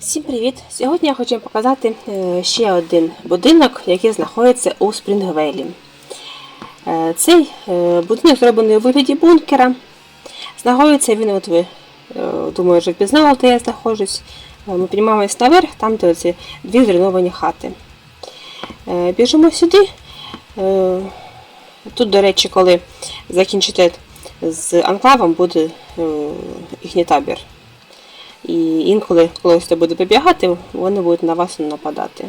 Всім привіт! Сьогодні я хочу показати е, ще один будинок, який знаходиться у Спрінгвелі. Е, Цей е, будинок зроблений у вигляді бункера. Знаходиться він, от ви думаю, вже впізнали, де я знаходжусь. Ми піднімаємось наверх, там де оці дві зруйновані хати. Біжимо сюди. Тут, до речі, коли закінчите з анклавом, буде їхній табір. І інколи, коли хтось буде побігати, вони будуть на вас нападати.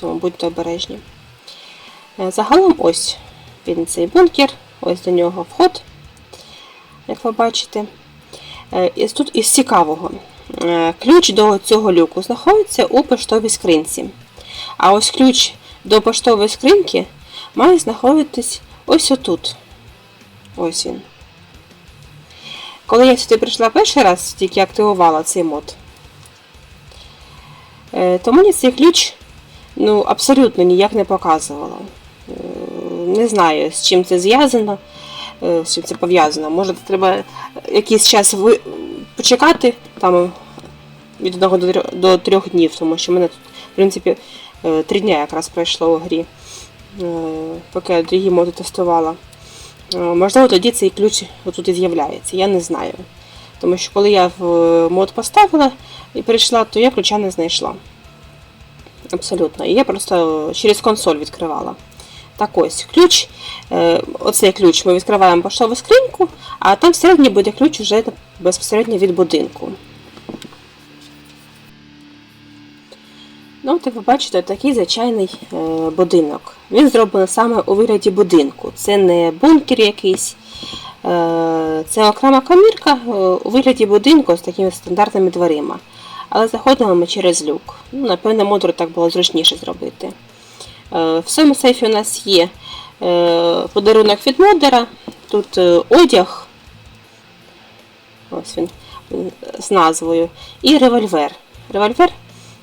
Тому будьте обережні. Е, Загалом ось він цей бункер, ось до нього вход, як ви бачите. Е, І тут із цікавого. е, Ключ до цього люку знаходиться у поштовій скринці. А ось ключ до поштової скриньки має знаходитись ось отут. Ось він. Коли я сюди прийшла перший раз, тільки активувала цей мод, е, то мені цей ключ ну, абсолютно ніяк не показувало. Е, Не знаю, з чим це зв'язано, е, з чим це пов'язано. Може, треба якийсь час почекати там від одного до трьох- днів, тому що в мене тут, в принципі, е, три дня якраз пройшло у грі, поки я другі моди тестувала. Е, Можливо, тоді цей ключ отут і з'являється, я не знаю. Тому що коли я в е, мод поставила і перейшла, то я ключа не знайшла. Абсолютно. І я просто через консоль відкривала. Так ось, ключ, е, оцей ключ ми відкриваємо поштову скриньку, а там всередині буде ключ вже безпосередньо від будинку. Ну, от як ви бачите, такий звичайний е, будинок. Він зроблений саме у вигляді будинку. Це не бункер якийсь. Е, це окрема комірка е, у вигляді будинку з такими стандартними дверима. Але заходимо ми через люк. Ну, напевно, модро так було зручніше зробити. В цьому сейфі у нас є подарунок від модера. Тут одяг. Ось він з назвою. І револьвер. Револьвер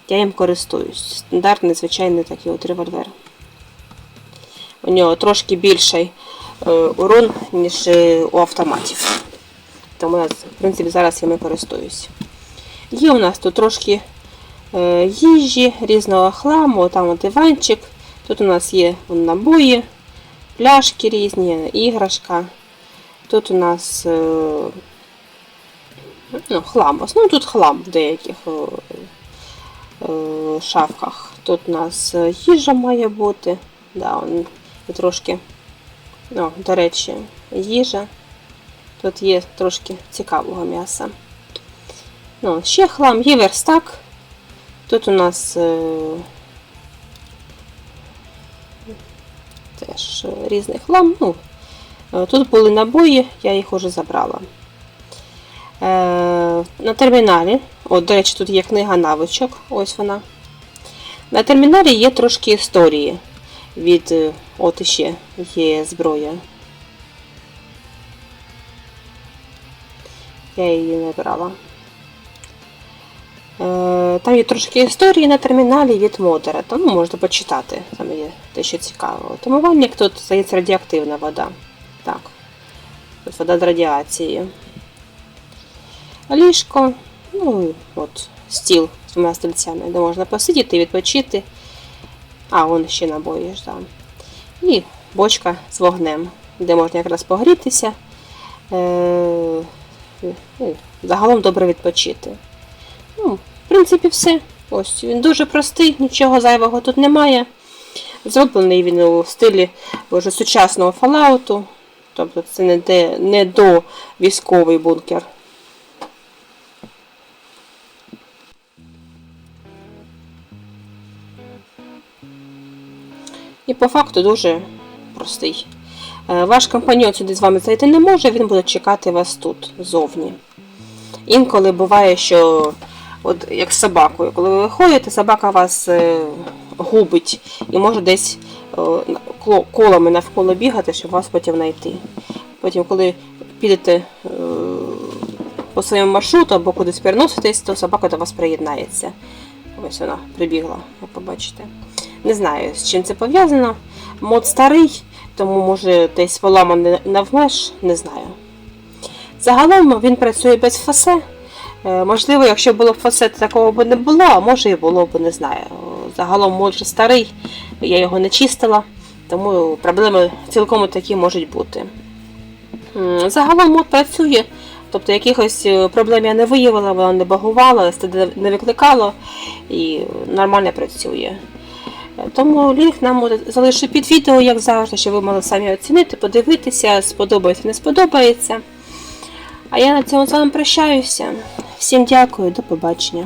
я їм користуюсь. Стандартний, звичайний такий от револьвер. У нього трошки більший е, урон, ніж е, у автоматів. Тому я, в принципі, зараз я користуюсь. Є у нас тут трошки е, їжі, різного хламу, там от диванчик. Тут у нас є набої, пляшки різні, іграшка. Тут у нас ну, хлам. Основному тут хлам деяких шафках. Тут у нас е, їжа має бути. Да, он, трошки, ну, до речі, їжа. Тут є трошки цікавого м'яса. Ну, ще хлам, є верстак. Тут у нас е, теж е, різний хлам. Ну, е, тут були набої, я їх уже забрала. Е, на терміналі, от, до речі, тут є книга навичок, ось вона. На терміналі є трошки історії від, е, от іще є зброя. Я її не брала. Е, Там є трошки історії на терміналі від модера, тому можна почитати, там є те, що цікаво. Томувальник тут, здається, радіоактивна вода. Так. Тут вода з радіацією. Ліжко, ну от стіл з двома стільцями, де можна посидіти, відпочити. А, вон ще набої ж там. І бочка з вогнем, де можна якраз погрітися. Е, ну, загалом добре відпочити. Ну, в принципі, все. Ось він дуже простий, нічого зайвого тут немає. Зроблений він у стилі вже сучасного фалауту. Тобто це не, де, не до військовий бункер. І по факту дуже простий. Е, Ваш компаньон сюди з вами зайти не може, він буде чекати вас тут, зовні. Інколи буває, що от як з собакою, коли ви виходите, собака вас е, губить і може десь е, колами навколо бігати, щоб вас потім знайти. Потім, коли підете по своєму маршруту або кудись переноситесь, то собака до вас приєднається. Ось вона прибігла, як побачите. Не знаю, з чим це пов'язано. Мод старий, тому може десь поламаний навмеш, не знаю. Загалом він працює без фасе. Е, Можливо, якщо було б фасет, такого б не було, а може і було б, не знаю. Загалом може старий, я його не чистила, тому проблеми цілком такі можуть бути. Загалом мод працює, тобто якихось е, проблем я не виявила, вона не багувала, не викликало і нормально працює. Тому лінк нам залишу під відео, як завжди, щоб ви могли самі оцінити, подивитися, сподобається, не сподобається. А я на цьому з вами прощаюся. Всім дякую, до побачення.